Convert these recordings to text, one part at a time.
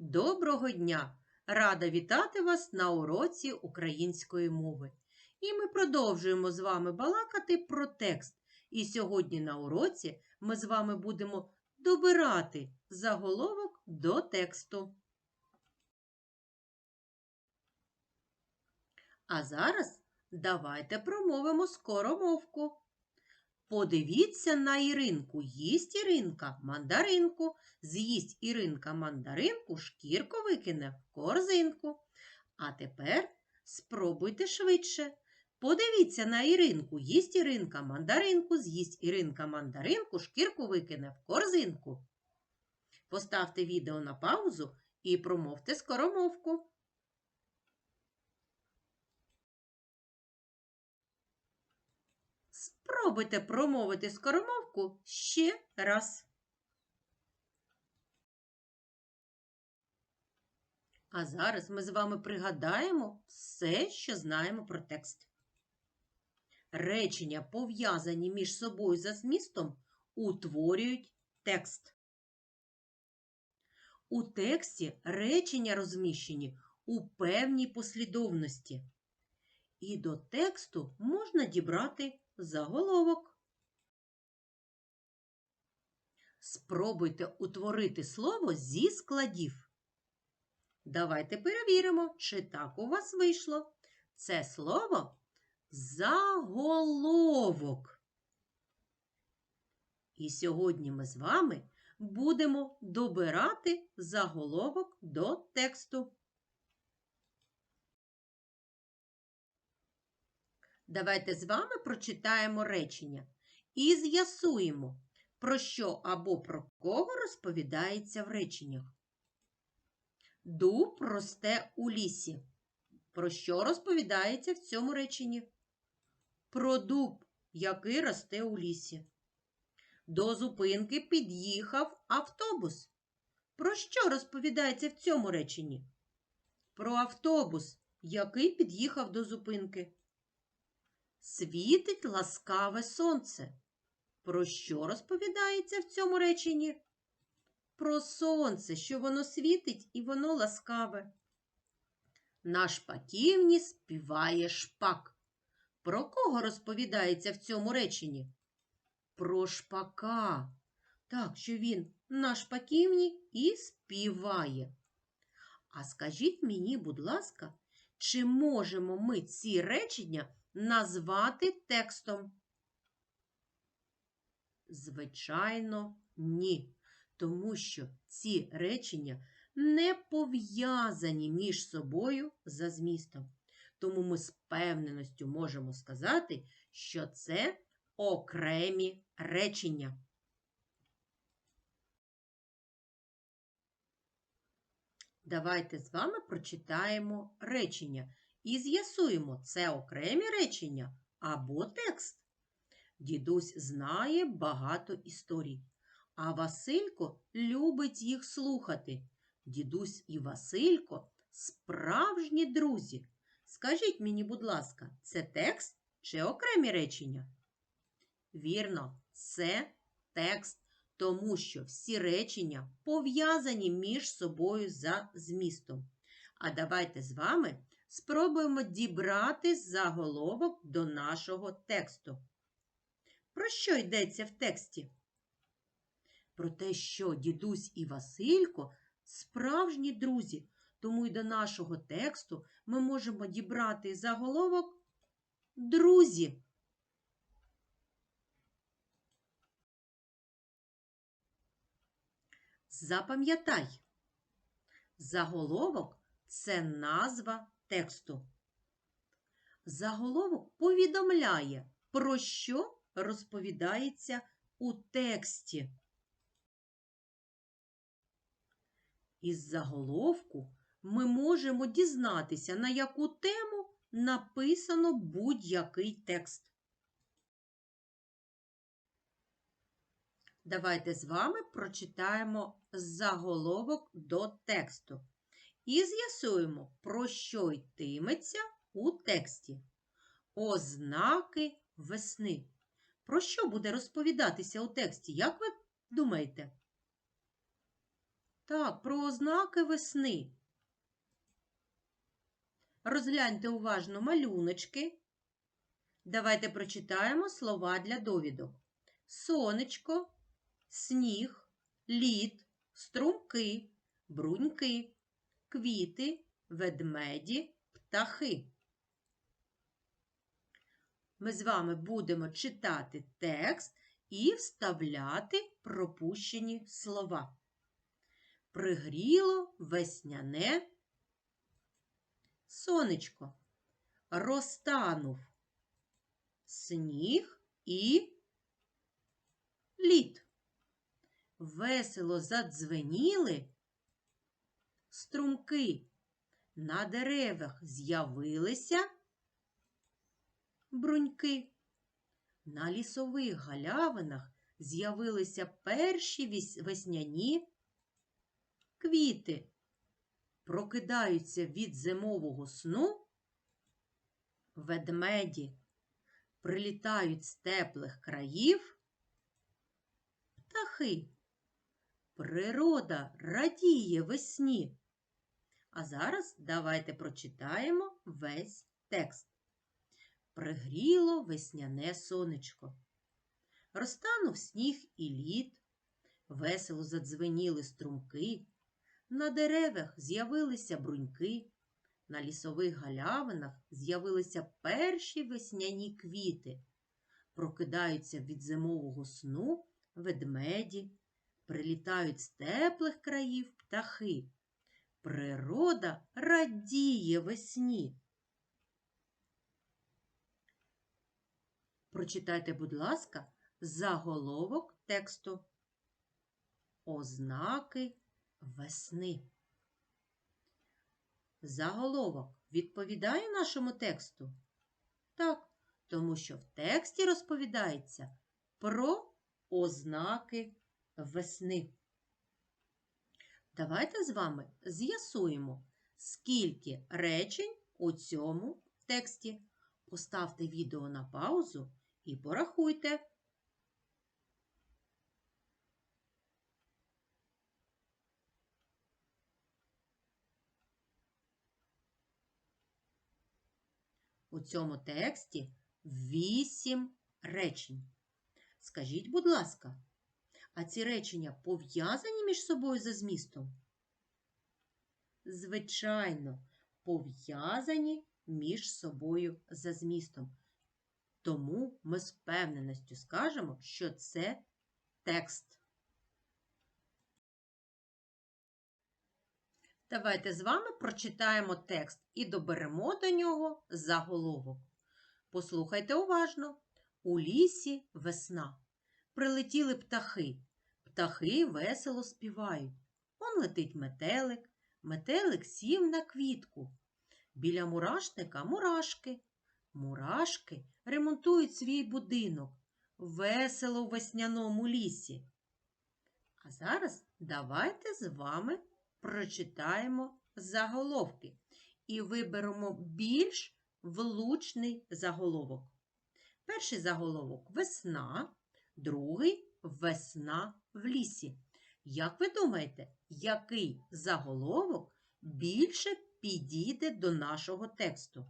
Доброго дня! Рада вітати вас на уроці української мови. І ми продовжуємо з вами балакати про текст. І сьогодні на уроці ми з вами будемо добирати заголовок до тексту. А зараз давайте промовимо скоромовку. Подивіться на Іринку. Їсть Іринка мандаринку. З'їсть Іринка мандаринку, шкірку викине в корзинку. А тепер спробуйте швидше. Подивіться на Іринку. Їсть Іринка мандаринку, з'їсть Іринка мандаринку, шкірку викине в корзинку. Поставте відео на паузу і промовте скоромовку. Спробуйте промовити скоромовку ще раз. А зараз ми з вами пригадаємо все, що знаємо про текст. Речення, пов'язані між собою за змістом, утворюють текст. У тексті речення розміщені у певній послідовності. І до тексту можна дібрати заголовок. Спробуйте утворити слово зі складів. Давайте перевіримо, чи так у вас вийшло. Це слово заголовок. І сьогодні ми з вами будемо добирати заголовок до тексту. Давайте з вами прочитаємо речення і з'ясуємо, про що або про кого розповідається в реченнях. Дуб росте у лісі. Про що розповідається в цьому реченні? Про дуб, який росте у лісі. До зупинки під'їхав автобус. Про що розповідається в цьому реченні? Про автобус, який під'їхав до зупинки. Світить ласкаве сонце. Про що розповідається в цьому реченні? Про сонце, що воно світить і воно ласкаве. На шпаківні співає шпак. Про кого розповідається в цьому реченні? Про шпака. Так, що він на шпаківні і співає. А скажіть мені, будь ласка, чи можемо ми ці речення назвати текстом? Звичайно, ні. Тому що ці речення не пов'язані між собою за змістом. Тому ми з певненістю можемо сказати, що це окремі речення. Давайте з вами прочитаємо речення і з'ясуємо, це окремі речення або текст. Дідусь знає багато історій, а Василько любить їх слухати. Дідусь і Василько справжні друзі. Скажіть мені, будь ласка, це текст чи окремі речення? Вірно, це текст, тому що всі речення пов'язані між собою за змістом. А давайте з вами спробуємо дібрати заголовок до нашого тексту. Про що йдеться в тексті? Про те, що дідусь і Василько справжні друзі, тому й до нашого тексту ми можемо дібрати заголовок друзі. Запам'ятай, заголовок це назва тексту. Заголовок повідомляє, про що розповідається у тексті. Із заголовку ми можемо дізнатися, на яку тему написано будь-який текст. Давайте з вами прочитаємо заголовок до тексту і з'ясуємо, про що йтиметься у тексті. Ознаки весни. Про що буде розповідатися у тексті? Як ви думаєте? Так, про ознаки весни. Розгляньте уважно малюночки. Давайте прочитаємо слова для довідок. Сонечко, сніг, лід, струмки, бруньки, квіти, ведмеді, птахи. Ми з вами будемо читати текст і вставляти пропущені слова. Пригріло весняне сонечко. Розтанув сніг і лід. Весело задзвеніли струмки. На деревах з'явилися бруньки. На лісових галявинах з'явилися перші весняні квіти. Прокидаються від зимового сну ведмеді, прилітають з теплих країв птахи. Природа радіє весні. А зараз давайте прочитаємо весь текст. Пригріло весняне сонечко. Розтанув сніг і лід, весело задзвеніли струмки, на деревах з'явилися бруньки, на лісових галявинах з'явилися перші весняні квіти. Прокидаються від зимового сну ведмеді, прилітають з теплих країв птахи. Природа радіє весні. Прочитайте, будь ласка, заголовок тексту. Ознаки весни. Заголовок відповідає нашому тексту? Так, тому що в тексті розповідається про ознаки весни. Давайте з вами з'ясуємо, скільки речень у цьому тексті. Поставте відео на паузу і порахуйте. У цьому тексті вісім речень. Скажіть, будь ласка, а ці речення пов'язані між собою за змістом? Звичайно, пов'язані між собою за змістом. Тому ми з впевненістю скажемо, що це текст. Давайте з вами прочитаємо текст і доберемо до нього заголовок. Послухайте уважно. У лісі весна. Прилетіли птахи. Птахи весело співають. Он летить метелик. Метелик сів на квітку. Біля мурашника мурашки. Мурашки ремонтують свій будинок. Весело в весняному лісі. А зараз давайте з вами прочитаємо заголовки і виберемо більш влучний заголовок. Перший заголовок весна, другий весна в лісі. Як ви думаєте, який заголовок більше підійде до нашого тексту?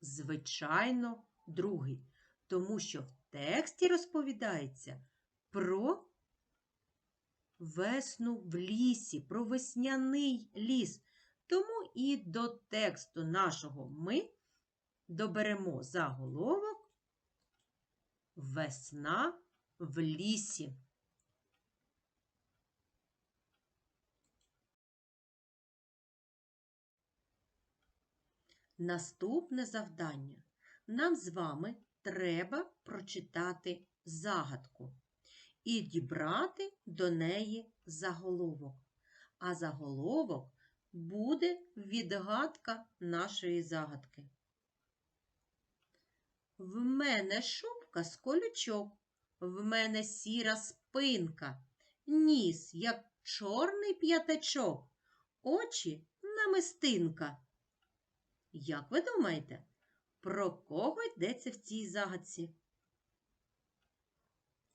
Звичайно, другий, тому що в тексті розповідається про весну в лісі, про весняний ліс. Тому і до тексту нашого ми доберемо заголовок Весна в лісі. Наступне завдання. Нам з вами треба прочитати загадку і дібрати до неї заголовок. А заголовок буде відгадка нашої загадки. В мене шубка з колючок, в мене сіра спинка, ніс, як чорний п'ятачок, очі намистинка. Як ви думаєте, про кого йдеться в цій загадці?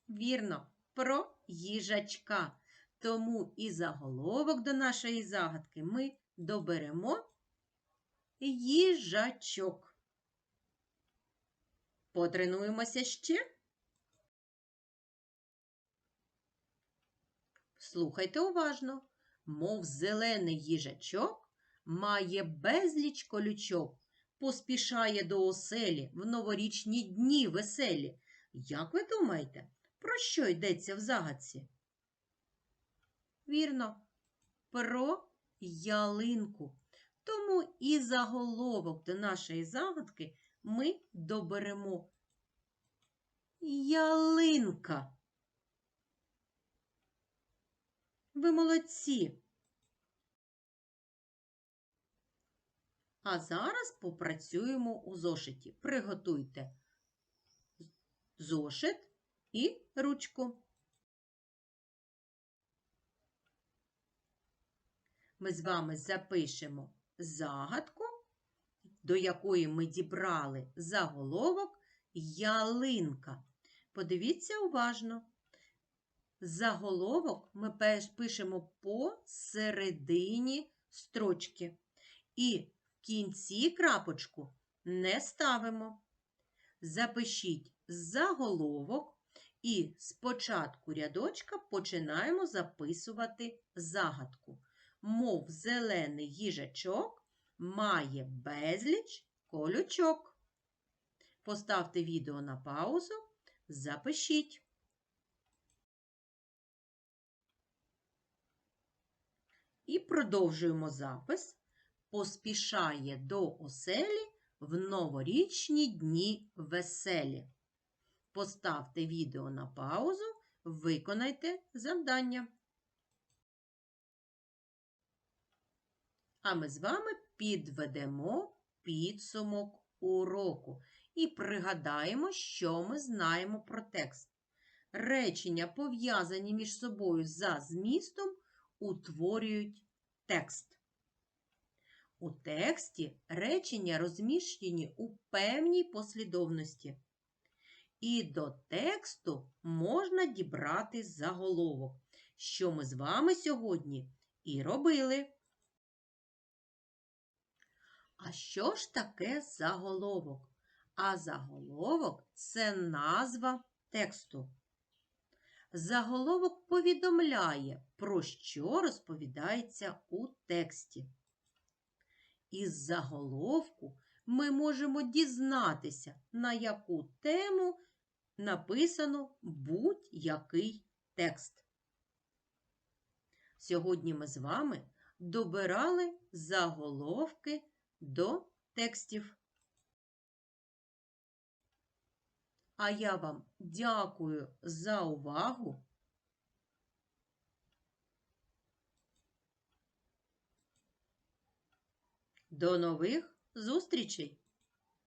Вірно, про їжачка. Тому і заголовок до нашої загадки ми доберемо їжачок. Потренуємося ще. Слухайте уважно, мов зелений їжачок має безліч колючок, поспішає до оселі в новорічні дні веселі. Як ви думаєте, про що йдеться в загадці? Вірно, про ялинку. Тому і заголовок до нашої загадки ми доберемо ялинка. Ви молодці. А зараз попрацюємо у зошиті. Приготуйте зошит і ручку. Ми з вами запишемо загадку, до якої ми дібрали заголовок ялинка. Подивіться уважно. Заголовок ми пишемо посередині строчки. І в кінці крапочку не ставимо. Запишіть заголовок і з початку рядочка починаємо записувати загадку. Мов зелений їжачок має безліч колючок. Поставте відео на паузу, запишіть. І продовжуємо запис. Поспішає до оселі в новорічні дні веселі. Поставте відео на паузу, виконайте завдання. А ми з вами підведемо підсумок уроку і пригадаємо, що ми знаємо про текст. Речення, пов'язані між собою за змістом, утворюють текст. У тексті речення розміщені у певній послідовності. І до тексту можна дібрати заголовок, що ми з вами сьогодні і робили. А що ж таке заголовок? А заголовок це назва тексту. Заголовок повідомляє, про що розповідається у тексті. Із заголовку ми можемо дізнатися, на яку тему написано будь-який текст. Сьогодні ми з вами добирали заголовки до текстів. А я вам дякую за увагу. До нових зустрічей!